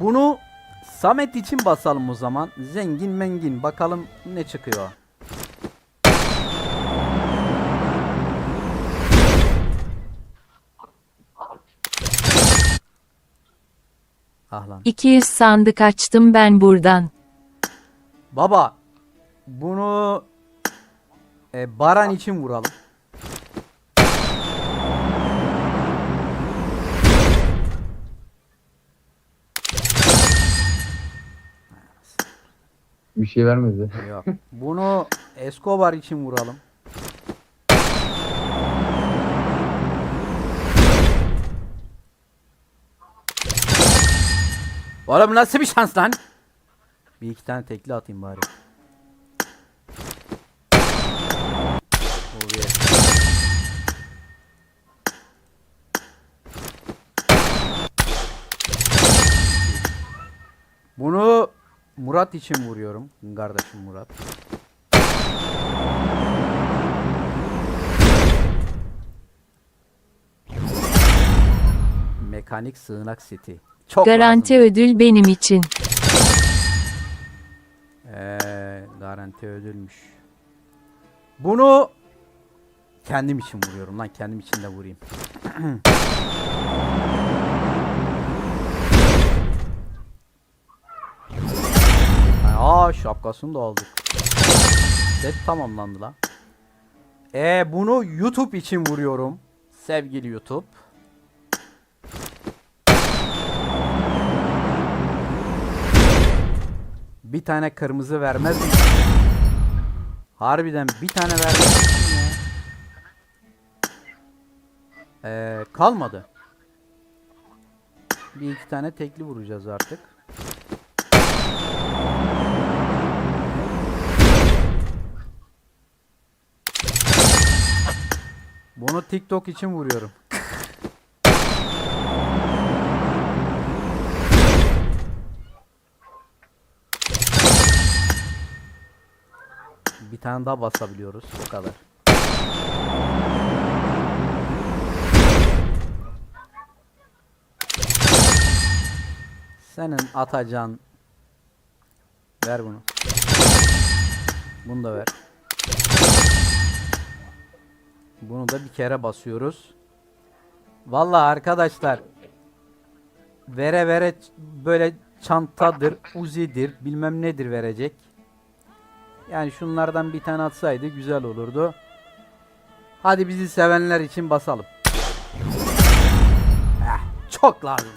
Bunu Samet için basalım o zaman. Zengin mengin. Bakalım ne çıkıyor. Ah lan. 200 sandık açtım ben buradan. Baba bunu e, Baran için vuralım. Bir şey vermedi. Yok. Bunu Escobar için vuralım. Oğlum nasıl bir şans lan? Bir iki tane tekli atayım bari. Bir. Bunu Murat için vuruyorum. Kardeşim Murat. Mekanik sığınak seti. Çok Garanti lazım. ödül benim için. Ee, garanti ödülmüş. Bunu kendim için vuruyorum lan. Kendim için de vurayım. Aa şapkasını da aldık. Set tamamlandı lan. Ee, bunu YouTube için vuruyorum. Sevgili YouTube. Bir tane kırmızı vermez mi? Harbiden bir tane vermez ya? Ee, kalmadı. Bir iki tane tekli vuracağız artık. Bunu TikTok için vuruyorum. Bir tane daha basabiliyoruz. O kadar. Senin atacağın ver bunu. Bunu da ver. Bunu da bir kere basıyoruz. Vallahi arkadaşlar vere vere böyle çantadır, uzidir, bilmem nedir verecek. Yani şunlardan bir tane atsaydı güzel olurdu. Hadi bizi sevenler için basalım. Eh, çok lazım.